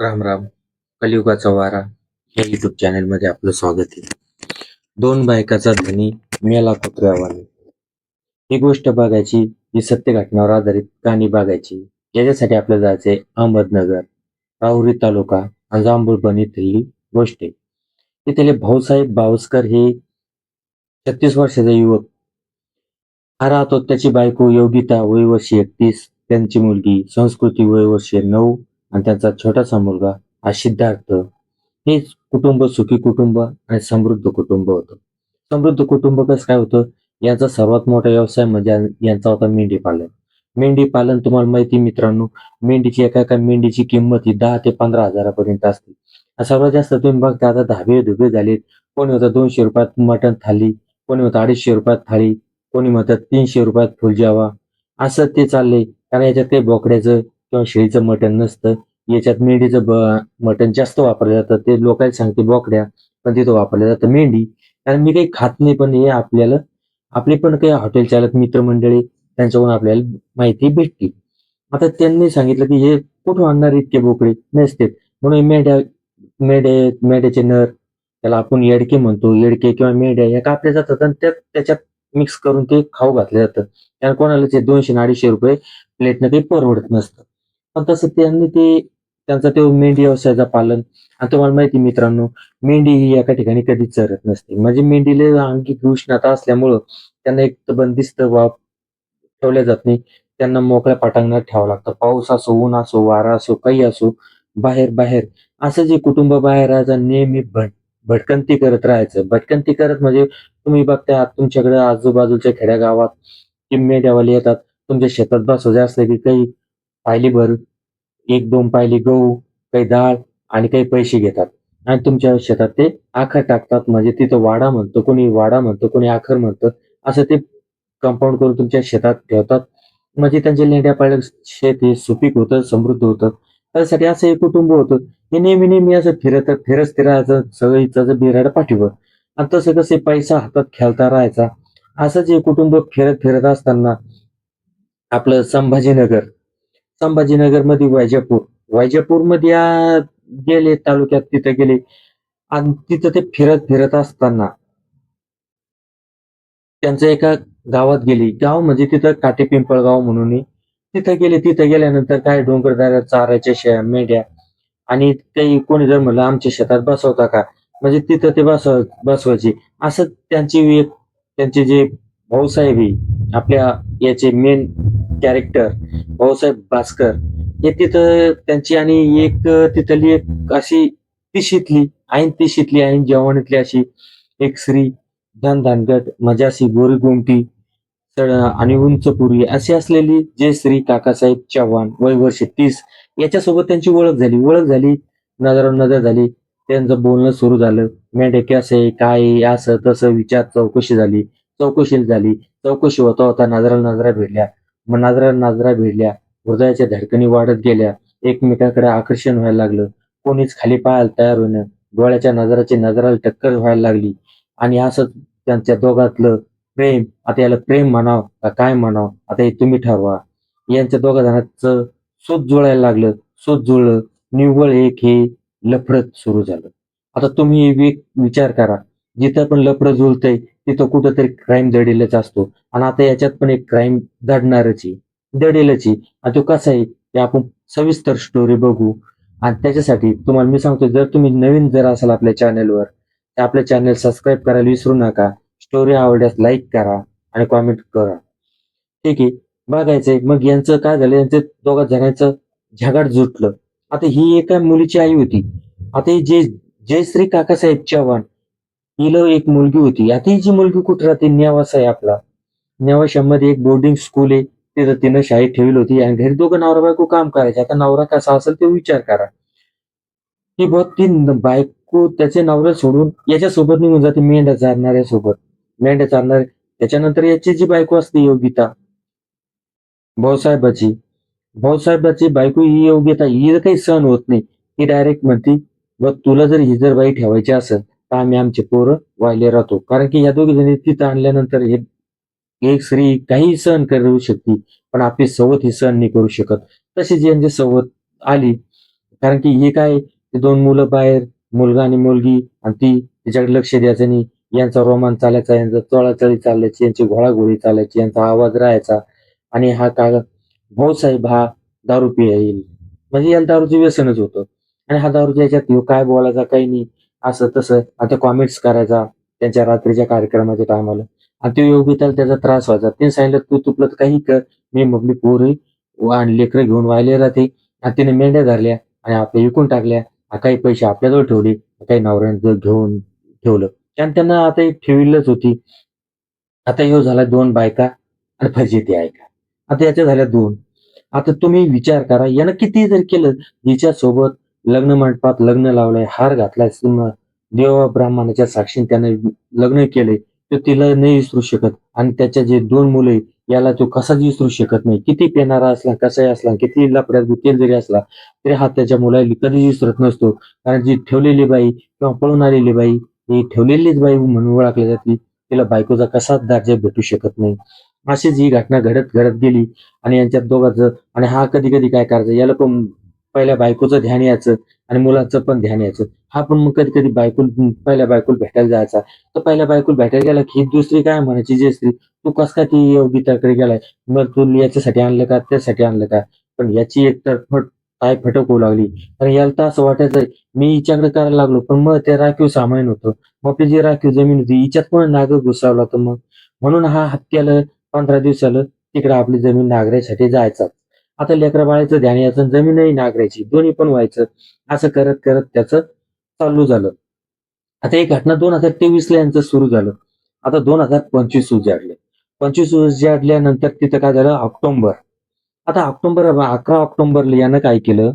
राम राम. कलियुगाचा वारा. या युट्यूब चॅनलमध्ये आपलं स्वागत आहे. दोन बायकाचा धनी मेला कुत्र्यावानी. ही गोष्ट बघायची ही सत्य घटनावर आधारित कहाणी बघायची. याच्यासाठी आपल्याला जायचंय अहमदनगर राहुरी तालुका आणि जांभूळबन इथली गोष्ट आहे. तिथले भाऊसाहेब बावस्कर हे छत्तीस वर्षाचा युवक. हा राहतो त्याची बायको योगिता वय वर्षी एकतीस त्यांची मुलगी संस्कृती वय नऊ आणि त्यांचा छोटासा मुलगा हा सिद्धार्थ. हे कुटुंब सुखी कुटुंब आणि समृद्ध कुटुंब होतं. समृद्ध कुटुंब कसं काय होतं? याचा सर्वात मोठा व्यवसाय म्हणजे यांचा होता मेंढी पालन. मेंढी पालन तुम्हाला माहिती मित्रांनो मेंढीची एका एका मेंढीची किंमत ही दहा ते पंधरा हजारापर्यंत असते. सर्वात जास्त तुम्ही बघता आता धाबे धुबे झालेत. कोणी होतं दोनशे रुपयात मटण थाली कोणी होतं अडीचशे रुपयात थाळी कोणी म्हणतात तीनशे रुपयात फुलजावा. असं ते चाललंय. कारण याच्यात काही बोकड्याचं किंवा शेळीचं मटण नसतं. याच्यात मेंढीचं ब मटण जास्त वापरलं जातं. ते लोकांना सांगते बोकड्या पण तिथं वापरलं जातं. मेंढी कारण मी काही खात नाही पण हे आपल्याला आपले पण काही हॉटेल चालक मित्रमंडळी त्यांच्याकडून आपल्याला माहिती भेटते आता त्यांनी सांगितलं की हे कुठून आणणार इतके बोकडे? नसते. म्हणून मेंढ्या मेढे मेढ्याचे नर त्याला आपण येडके म्हणतो. येडके किंवा मेंढ्या या कापल्या जातात आणि त्या त्याच्यात मिक्स करून ते खाऊ घातलं जातं कारण कोणाला ते दोनशे अडीचशे रुपये प्लेटनं काही परवडत नसतं. पण तसं त्यांनी ते त्यांचा तो मेंढी व्यवसायाचा पालन. आणि तुम्हाला माहिती मित्रांनो मेंढी ही एका ठिकाणी कधीच चरत नसते. म्हणजे मेंढीला अंगिक उष्णता असल्यामुळं त्यांना एक तर बंदिस्त वाप ठेवल्या जात नाही. त्यांना मोकळ्या पाटांगणात ठेवावं लागतं. पाऊस असो ऊन असो वारा असो काही असो बाहेर बाहेर. असं जे कुटुंब बाहेर राहायचं नेहमी भट भटकंती करत राहायचं. भटकंती करत म्हणजे तुम्ही बघता तुमच्याकडे आजूबाजूच्या खेड्यागावात की मेंढ्यावाले येतात तुमच्या शेतात बसवायचे असले की काही पायलीभर एक दोन पायली गहू काही डाळ आणि काही पैसे घेतात. आणि तुमच्या शेतात ते आखर टाकतात. म्हणजे तिथं वाडा म्हणतो कोणी वाडा म्हणतो कोणी आखर म्हणतं. असं ते कंपाऊंड करून तुमच्या शेतात ठेवतात. म्हणजे त्यांच्या लेंड्या पाळल्या शेत हे सुपीक होतं समृद्ध होतं. त्यासाठी असं हे कुटुंब होतं. हे नेहमी नेहमी असं फिरत फिरत फिरायचं सगळीचं बिराड पाठीवर. आणि तसं कसे पैसा हातात खेळता राहायचा. असंच हे कुटुंब फिरत फिरत असताना आपलं संभाजीनगर संभाजीनगरमध्ये वैजापूर. वैजापूरमध्ये गेले तालुक्यात तिथे गेले. आणि तिथं ते फिरत फिरत असताना त्यांच्या एका गावात गेली. गाव म्हणजे तिथं काटे पिंपळगाव म्हणून. तिथं गेले तिथं गेल्यानंतर काय डोंगरदाऱ्या चाराच्या शेळ्या मेंढ्या आणि काही कोणी जर म्हणलं आमच्या शेतात बसवता का? म्हणजे तिथं ते बसव बसवायचे. असं त्यांची एक त्यांचे जे भाऊसाहेब आपल्या याचे मेन कॅरेक्टर भाऊसाहेब भास्कर हे तिथं त्यांची आणि एक तिथली एक अशी तिशीतली ऐन तिशीतली ऐन जेवणीतली अशी एक स्त्री धनधानगट म्हणजे अशी गोरी गोमटी आणि उंचपुरी अशी असलेली जे श्री काकासाहेब चव्हाण वय वर्ष तीस याच्यासोबत त्यांची ओळख झाली. ओळख झाली नजर नजर झाली त्यांचं बोलणं सुरू झालं. मेंढे कसं आहे काय असं तसं विचार चौकशी झाली. चौकशी झाली. चौकशी होता होता नजरा नजरा भिडल्या मग नजरा नजरा भिडल्या हृदयाच्या धडकणी वाढत गेल्या. एकमेकांकडे आकर्षण व्हायला लागलं. कोणीच खाली पाहायला तयार होईन. डोळ्याच्या नजराची नजराला टक्कर व्हायला लागली. आणि असं त्यांच्या दोघातलं प्रेम आता याला प्रेम म्हणाव का काय म्हणाव? आता हे तुम्ही ठरवा. यांच्या दोघा जणांचं सूत जुळायला लागलं. सूत जुळलं. निव्वळ एक हे लफडत सुरू झालं. आता तुम्ही एक विचार करा. जिथं पण लफडं जुळतंय तिथं कुठंतरी क्राईम दडेलच असतो. आणि आता याच्यात पण एक क्राईम दडणारच आहे. दडेलच आहे. आणि तो कसा आहे? ते आपण सविस्तर स्टोरी बघू. आणि त्याच्यासाठी तुम्हाला मी सांगतो जर तुम्ही नवीन जर असाल आपल्या चॅनलवर तर आपल्या चॅनल सबस्क्राईब करायला विसरू नका. स्टोरी आवडल्यास लाईक करा आणि कॉमेंट करा. ठीक आहे? बघायचंय. मग यांचं काय झालं? यांचं दोघा जणांचं झगाट जुटलं. आता ही एका मुलीची आई होती. आता जे जयश्री काकासाहेब चव्हाण हिला एक मुलगी होती. आता ही जी मुलगी कुठं राहते? न्यावास आहे आपला. नेवाशामध्ये एक बोर्डिंग स्कूल आहे. तिथं तिनं शाळेत ठेवली होती. आणि घरी दोघं नवरा बायको काम करायचे. आता नवरा कसा असेल ते विचार करा. की बहुत ती बायको त्याचे नवरा सोडून याच्यासोबत निघून जाते मेंढ्या चारणाऱ्यासोबत. मेंढ्या चारणारे त्याच्यानंतर याची जी बायको असते योगिता. भाऊसाहेबाची. भाऊसाहेबाची बायको ही योगिता. ही काही सहन होत नाही. ही डायरेक्ट म्हणते बघ तुला जर ही जर बाई ठेवायची असेल आम्ही आमचे पोरं वाहिले राहतो. कारण की या दोघी जणी तिथं आणल्यानंतर हे एक स्त्री काही सहन करू शकते पण आपली सवत ही सहन नाही करू शकत. तशीच यांची सवत आली. कारण की हे काय ते दोन मुलं बाहेर मुलगा आणि मुलगी आणि ती तिच्याकडे लक्ष द्यायचं नाही. यांचा रोमान चालायचा यांचा चळाचळी चालायची यांची घोळाघोळी चालायची यांचा आवाज राहायचा. आणि हा का भाऊसाहेब हा दारू पिईल म्हणजे याला दारूचं व्यसनच होतं. आणि हा दारूच्या याच्यात काय बोलायचा काही नाही. असं तसं. आता कॉमेंट्स करायचा त्यांच्या रात्रीच्या कार्यक्रमाच्या टायमाला आणि ते योगिताला त्याचा त्रास व्हायचा. ते सांगितलं तू तुपलं तर काही कर. मी आपली पोरी आणि लेकरं घेऊन वाहिले राहते. आणि तिने मेंढ्या धरल्या आणि आपल्या विकून टाकल्या. काही पैसे आपल्याजवळ ठेवले. काही नवऱ्यांचं घेऊन ठेवलं. कारण त्यांना आता एक ठेविलच होती. आता ह्यो झाला दोन बायका आणि फजिती ऐका आता याच्या झाल्या दोन. आता तुम्ही विचार करा. यानं किती जर केलं हिच्या सोबत लग्न मंडपात लग्न लावलंय हार घातलाय देव देवा ब्राह्मणाच्या साक्षीने त्याने लग्न केलंय तो तिला नाही विसरू शकत. आणि त्याच्या जे दोन मुले याला तो कसाच विसरू शकत नाही. किती पेनारा असला कसाही असला किती लपड्यात गुतेल जरी असला तरी हा त्याच्या मुलाला कधीच विसरत नसतो. कारण जी ठेवलेली बाई किंवा पळून आलेली बाई ही ठेवलेलीच बाई म्हणून ओळखली जाते. तिला बायकोचा कसाच दर्जा भेटू शकत नाही. अशीच ही घटना घडत घडत गेली. आणि यांच्यात दोघांचं आणि हा कधी कधी काय करायचं याला पण पहिल्या बायकोचं ध्यान यायचं आणि मुलाचं पण ध्यान यायचं. हा पण मग कधी कधी बायको पहिल्या बायकोला भेटायला जायचा. तर पहिल्या बायकोला भेटायला गेला की दुसरी काय म्हणायची जे स्त्री तू कस काय ती योगिताकडे गेलाय? मग तू याच्यासाठी आणलं का? त्यासाठी आणलं का? पण याची एकतर फट काय फटक होऊ लागली. कारण याला तर असं वाटायचं मी हिच्याकडे करायला लागलो पण मग ते राखीव सामान होतं मग आपली जी राखीव जमीन होती हिच्यात पण नागर घुसावला तर मग? म्हणून हा हत्याला पंधरा दिवसाला तिकडे आपली जमीन नागऱ्यासाठी जायचा. आता लेकरा बाळाचं ध्यान याचं जमीनही नागरायची दोन्ही पण व्हायचं असं करत करत त्याचं चालू झालं. आता ही घटना दोन हजार तेवीस ला यांचं सुरू झालं. आता दोन हजार पंचवीस उजाडले. पंचवीस उजाडल्यानंतर तिथं काय झालं? ऑक्टोंबर. आता ऑक्टोबर अकरा ऑक्टोबरला यानं काय केलं?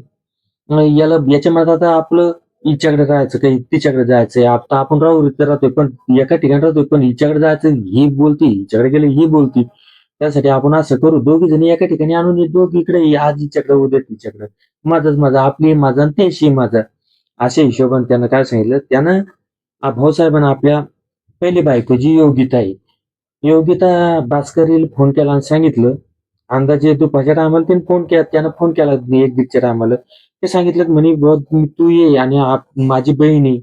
याला याच्या मनात आता आपलं हिच्याकडे जायचं काही तिच्याकडे जायचंय. आता आपण राहू इथं राहतोय पण एका ठिकाणी राहतोय पण हिच्याकडे जायचं ही बोलती हिच्याकडे गेले ही बोलती. त्यासाठी आपण असं करू दोघी जणी एका ठिकाणी आणून हे दोघी इकडे ये, आज हिच्याकडे उद्या तिच्याकडे. माझंच माझा आपली माझा आणि त्याशी माझा. अशा हिशोबाने त्यानं काय सांगितलं? त्यानं भाऊसाहेबांना आपल्या पहिली बायको जी योगिता आहे. योगिता भास्करीला फोन केला आणि सांगितलं. अंदाजे दुपारच्या टायमाला त्याने फोन केला त्यानं फोन केला एक दिवसच्या टायमाला ते सांगितलं म्हणे तू ये आणि आप- माझी बहीण आहे.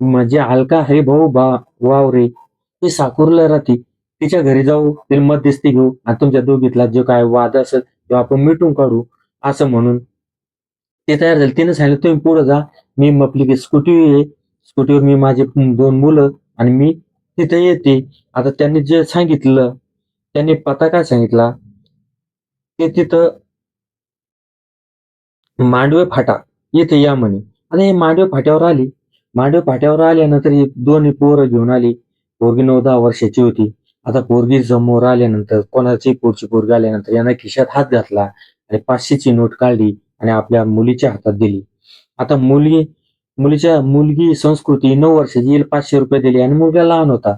म्हणजे अलका हरे भाऊ बा वावरे. ते साकूरला राहते. तिच्या घरी जाऊ तिला मध्यस्थी घेऊ आणि तुमच्या दोघीतला जो काय वाद असेल तो आपण मिटून काढू असं म्हणून ते तयार झाले. तिने सांगितलं तुम्ही पुढे जा. मी मग आपली स्कूटी आहे. स्कूटीवर मी माझे दोन मुलं आणि मी तिथे येते. आता त्यांनी जे सांगितलं त्यांनी पता काय सांगितला? ते तिथं मांडवे फाटा येथे या म्हणे. आता हे मांडवे फाट्यावर आली. मांडवे फाट्यावर आल्यानंतर ही दोन्ही पोरं घेऊन आली. पोरगी नऊ दहा वर्षाची होती. आता पोरगी समोर आल्यानंतर कोणाची पुढची पोरगी आल्यानंतर यानं खिशात हात घातला आणि पाचशेची नोट काढली आणि आपल्या मुलीच्या हातात दिली. आता मुलगी मुलीच्या मुलगी संस्कृती नऊ वर्षाची येईल पाचशे रुपये दिले आणि मुलगा लहान होता.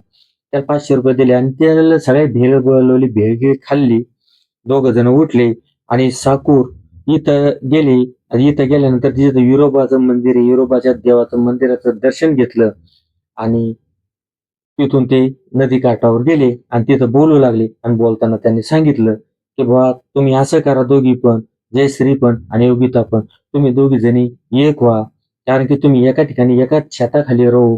त्याला पाचशे रुपये दिले आणि त्याला सगळ्या भेळ बोलवली भेळ गिळ खाल्ली. दोघ जण उठले आणि साकूर इथं गेले. आणि इथं गेल्यानंतर तिथं युरोबाचं मंदिर आहे. युरोबाच्या देवाचं मंदिराचं दर्शन घेतलं. आणि तिथून ते नदी काठावर गेले आणि तिथं बोलू लागले आणि बोलताना त्यांनी सांगितलं की बाबा तुम्ही असं करा दोघी पण जयश्री पण आणि योगिता पण. तुम्ही दोघी जणी एक व्हा. कारण की तुम्ही एका ठिकाणी एकाच छताखाली राहू.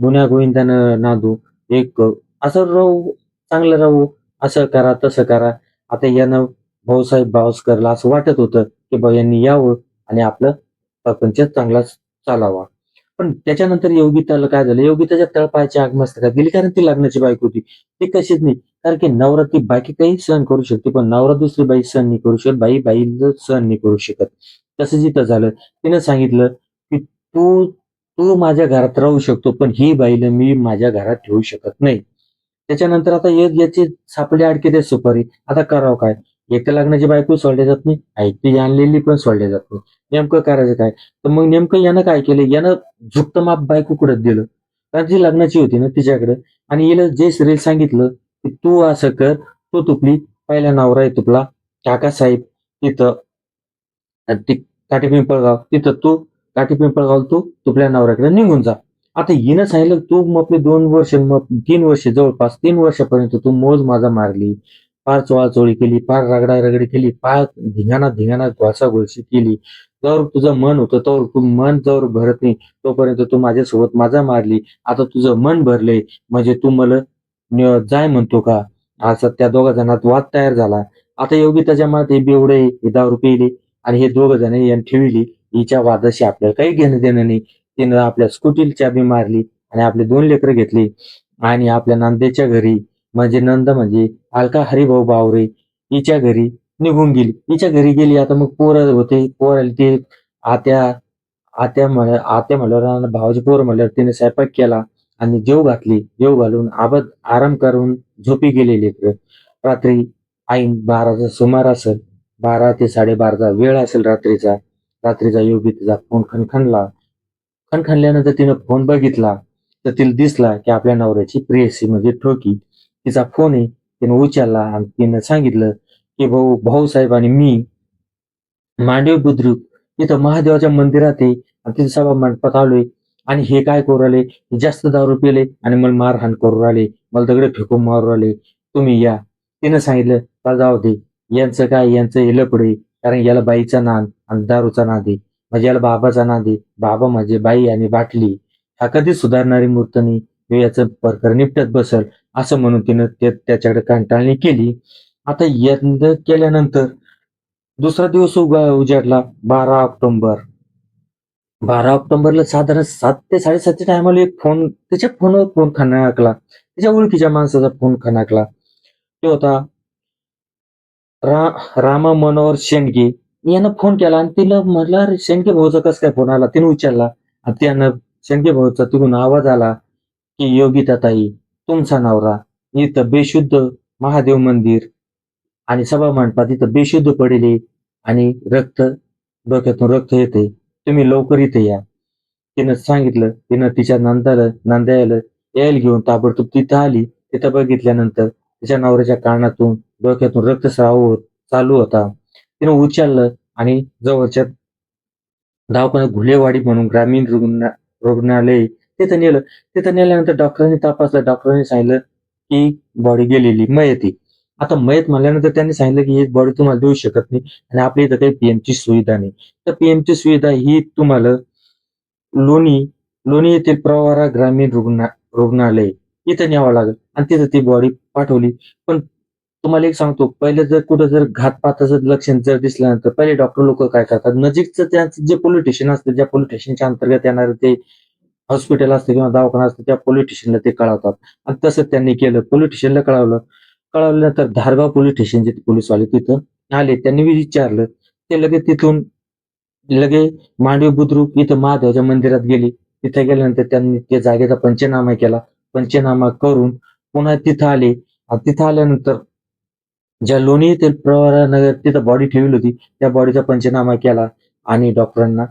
गुन्हा गोविंदानं नादू. एक करू. असं राहू. चांगलं राहू. असं करा तसं करा. आता यानं भाऊसाहेब बावस्करला असं वाटत होतं की बा यांनी यावं आणि आपलं प्रपंच चांगलाच चालावा. पण त्याच्यानंतर योगिताला काय झालं? योगिताच्या तळपायाच्या आगमस्तकात गेली? कारण ती लग्नाची बायक होती. ती कशीच नाही. कारण की नवरा ती बाकी काही सहन करू शकते पण नवरा दुसरी बाई सहन नाही करू शकत. बाई बाईला सहन नाही करू शकत. तसं जिथं झालं तिनं सांगितलं की तू तू माझ्या घरात राहू शकतो पण ही बाईला मी माझ्या घरात ठेवू शकत नाही. त्याच्यानंतर आता एक याची सापडी अडके ते सुपारी. आता करावं काय? एक लग्नाची बायको सोडल्या जात नाही ऐकती आणलेली पण सोडल्या जात नाही. नेमकं करायचं काय? तर मग नेमकं यानं काय केलं? यानं झुकतं माप बायको कुठं दिलं? कारण जी लग्नाची होती ना तिच्याकडे आणि हिला जे श्रील सांगितलं की तू असं कर तू तुपली पहिला नवरा आहे तुपला काकासाहेब तिथं ती काठी पिंपळगाव तिथं तू काठी पिंपळगाव तू तुपल्या नवऱ्याकडे निघून जा. आता हिनं सांगितलं तू मग आपले दोन वर्ष मग तीन वर्ष जवळपास तीन वर्षापर्यंत तू मोज माझा मारली. फार चोळाचोळी केली फार रगडा रगडी केली फार धिंगाणा धिंगाणा घोळसा घोळशी केली. जर तुझं मन होतं तर तू मन जर भरत नाही. तोपर्यंत तू माझ्यासोबत माझा मारली. आता तुझं मन भरले म्हणजे तू मला जाय म्हणतो का? असं त्या दोघा जणात वाद तयार झाला. आता योगी त्याच्या मनात हे बेवडे हे दारू पिले आणि हे दोघ जण यांनी ठेवली. हिच्या वादाशी आपल्याला काही घेणं देणं नाही. तिनं आपल्या स्कूटी चाबी मारली आणि आपले दोन लेकरं घेतली. आणि आपल्या नंदेच्या घरी. म्हणजे नंद म्हणजे अलका हरिभाऊ बावरे हिच्या घरी निघून गेली. हिच्या घरी गेली आता मग पोर होते पोर आली ते आत्या आत्या म्हण आत्या म्हणल्यावर भावाची पोर म्हणल्यावर तिने स्वयंपाक केला आणि जेव घातली. जेव घालून आबद आराम करून झोपी गेलेली रात्री आई बाराचा सुमार असेल बारा ते साडेबाराचा वेळ असेल रात्रीचा. रात्रीचा योगी तिचा फोन खणखणला. खणखणल्यानंतर तिनं फोन बघितला. तर तिला दिसला की आपल्या नवऱ्याची प्रेयसी म्हणजे ठोकी. तिचा फोन आहे तिने उचलला आणि तिनं सांगितलं की भाऊ भाऊसाहेब आणि मी मांडव बुद्रुक इथं महादेवाच्या मंदिरात आहे आणि तिथं सभा मंडपात आलोय. आणि हे काय करू राहिले? जास्त दारू पिले आणि मला मारहाण करू राहिले. मला दगड फेकून मारू राहिले. तुम्ही या. तिनं सांगितलं का जाऊ दे. यांचं काय? यांचं हे लपडे कारण याला बाईचा नाद आणि दारूचा नाद आहे. म्हणजे याला बाबाचा नाद आहे. बाबा म्हणजे बाई आणि बाटली. हा कधी सुधारणारी मूर्त नाही. हे याचं प्रकरण निपटत बसल. असं म्हणून तिनं ते त्याच्याकडे कंटाळणी केली. आता यंद केल्यानंतर दुसरा दिवस उगा उजाडला बारा ऑक्टोंबर. बारा ऑक्टोबरला साधारण सात ते साडेसातच्या टायमाला एक फोन त्याच्या फोनवर फोन खणाकला त्याच्या ओळखीच्या माणसाचा फोन खणाकला तो होता रा रामा मनोहर शेंडगे. यानं फोन केला आणि तिला म्हटलं "अरे, शेंडगे भाऊचा कसं काय फोन आला? तिने विचारला आणि त्यानं शेंडगे भाऊचा तिकडून आवाज आला की योगिता ताई तुमचा नवरा इथं बेशुद्ध महादेव मंदिर आणि सभा मंडपात इथं बेशुद्ध पडेले आणि रक्त डोक्यातून रक्त येते. तुम्ही लवकर इथे या. तिनं सांगितलं तिनं तिच्या नंदाला नंद्याला यायला घेऊन ताबडतोब तिथं आली. तिथं बघितल्यानंतर तिच्या नवऱ्याच्या कानातून डोक्यातून रक्तस्राव होत चालू होता. तिनं उचललं आणि जवळच्या दवाखान्यात घुलेवाडी म्हणून ग्रामीण रुग्ण रुग्णालय तिथं नेलं. तिथं नेल्यानंतर डॉक्टरांनी तपासलं. डॉक्टरांनी सांगितलं की बॉडी गेलेली मयती. आता मयत म्हणल्यानंतर त्यांनी सांगितलं की ही बॉडी तुम्हाला देऊ शकत नाही आणि आपल्या इथं काही पीएमची सुविधा नाही. तर पीएमची सुविधा ही तुम्हाला लोणी लोणी येथील प्रवारा ग्रामीण रुग्णा रुग्णालय इथं न्यावं लागेल आणि तिथं ती बॉडी पाठवली. पण तुम्हाला एक सांगतो पहिले जर कुठं जर घातपाताचं लक्षण जर दिसल्यानंतर पहिले डॉक्टर लोक काय करतात? नजीकचं त्यांचं जे पोलीस स्टेशन असतं ज्या पोलीस स्टेशनच्या अंतर्गत येणारे ते हॉस्पिटल असतं किंवा दवाखाना असतं त्या पोलीस स्टेशनला ते कळवतात. आणि तसं त्यांनी केलं. पोलीस स्टेशनला कळवलं. कळवल्यानंतर धारगाव पोलीस स्टेशनचे पोलीसवाले तिथं आले त्यांनी विचारलं. ते लगेच तिथून लगे मांडवी बुद्रुक इथं महादेवाच्या मंदिरात गेली. तिथे गेल्यानंतर त्यांनी त्या जागेचा पंचनामा केला. पंचनामा करून पुन्हा तिथं आले. आणि तिथं आल्यानंतर ज्या लोणी येथील प्रवरानगर तिथं बॉडी ठेवली होती त्या बॉडीचा पंचनामा केला. आणि डॉक्टरांना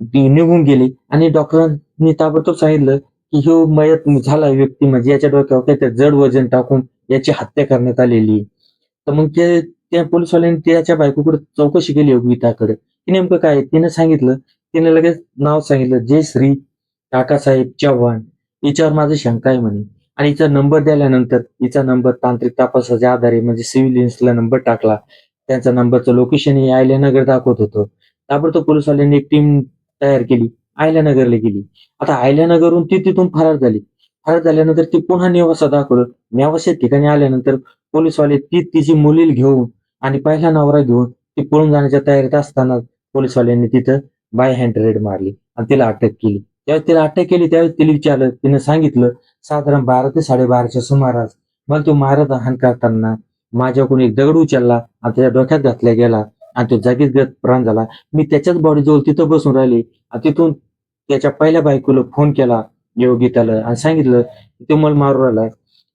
निघून गेली. आणि डॉक्टरांनी ताबडतोब सांगितलं की ह्यो मयत झाला व्यक्ती म्हणजे याच्या डोक्यावर काहीतरी जड वजन टाकून याची हत्या करण्यात आलेली तर मग ते त्या पोलिसवाल्यांनी त्याच्या बायकोकडे चौकशी केली योगिताकडे की नेमकं काय तिने सांगितलं तिने लगेच नाव सांगितलं जय श्री काकासाहेब चव्हाण. हिच्यावर माझं शंका आहे म्हणे. आणि हिचा नंबर दिल्यानंतर हिचा नंबर तांत्रिक तपासाच्या आधारे म्हणजे सिव्हिलियन्सला नंबर टाकला. त्यांचा नंबरचं लोकेशन हे आयल्यानगर दाखवत होतं. ताबडतोब पोलिसवाल्यांनी एक टीम तयार केली आयल्यानगरला गेली. आता आयल्यानगरहून ती तिथून फरार झाली. फरार झाल्यानंतर ती पुन्हा नेवासा दाखवलं नेवाशा ठिकाणी आल्यानंतर पोलिसवाले ती तिची मुलील घेऊन आणि पहिला नवरा घेऊन ती पळून जाण्याच्या तयारीत असताना पोलिसवाल्यांनी तिथं बाय हँड रेड मारली आणि तिला अटक केली. त्यावेळेस तिला अटक केली त्यावेळेस तिला विचारलं तिने सांगितलं साधारण बारा ते साडेबाराच्या सुमारास मला तो मारत हान करताना माझ्याकडून एक दगड उचलला आणि त्याच्या डोक्यात घातला गेला. आणि तो जागीच गत प्राण झाला. मी त्याच्याच बॉडीजवळ तिथं बसून राहिले. आणि तिथून त्याच्या पहिल्या बायकोला फोन केला योगिताला आणि सांगितलं तो मला मारू राहिला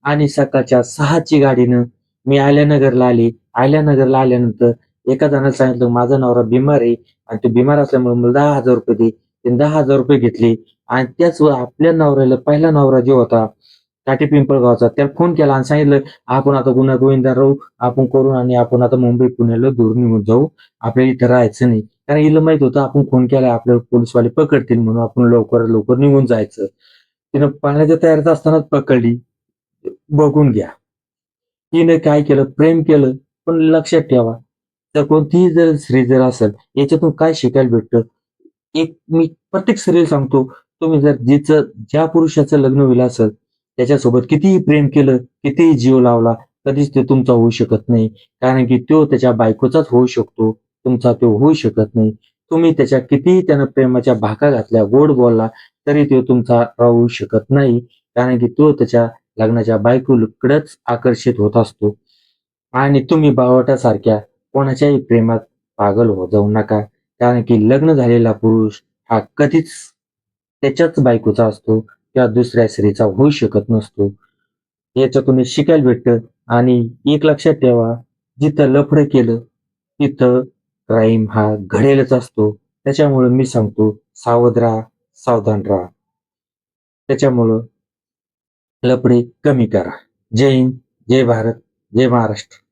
आणि सकाळच्या सहाची गाडीनं मी आयल्यानगरला आली. आयल्यानगरला आल्यानंतर एका जणाला सांगितलं माझा नवरा बिमार आहे आणि तो बिमार असल्यामुळे मला दहा हजार रुपये दे. दहा हजार रुपये घेतले. आणि त्याच आपल्या नवऱ्याला पहिला नवरा जो होता काठी पिंपळगावचा त्याला फोन केला आणि सांगितलं आपण आता गुन्हा गोविंदा राहू आपण करू आणि आपण आता मुंबई पुण्याला दूर निघून जाऊ. आपल्याला इथं राहायचं नाही. कारण हिला माहीत होतं आपण फोन केला आपल्याला पोलीसवाले पकडतील म्हणून आपण लवकर लवकर निघून जायचं. तिनं पाण्याच्या तयारीत असतानाच पकडली. बघून घ्या. तिने काय केलं? प्रेम केलं पण लक्षात ठेवा. तर कोणतीही जर स्त्री जर असेल याच्यातून काय शिकायला भेटतं? एक मी प्रत्येक स्त्रीला सांगतो तुम्ही जर जिचं ज्या पुरुषाचं लग्न होईल असेल त्याच्यासोबत कितीही प्रेम केलं कितीही जीव लावला कधीच ते तुमचा होऊ शकत नाही. कारण की तो त्याच्या बायकोचाच होऊ शकतो. तुमचा तो होऊ शकत नाही. तुम्ही त्याच्या कितीही त्यानं प्रेमाच्या भाका घातल्या गोड बोलला तरी तो तुमचा राहू शकत नाही. कारण की तो त्याच्या लग्नाच्या बायकोकडेच आकर्षित होत असतो. आणि तुम्ही बावटासारख्या कोणाच्याही प्रेमात पागल हो जाऊ नका. कारण की लग्न झालेला पुरुष हा कधीच त्याच्याच बायकोचा असतो. किंवा दुसऱ्या स्त्रीचा होऊ शकत नसतो. याच्यातून शिकायला भेटतं. आणि एक लक्षात ठेवा जिथं लफडं केलं तिथं क्राईम हा घडेलच असतो. त्याच्यामुळं मी सांगतो सावध राहा सावधान राहा. त्याच्यामुळं लफडे कमी करा. जय हिंद जय भारत जय महाराष्ट्र.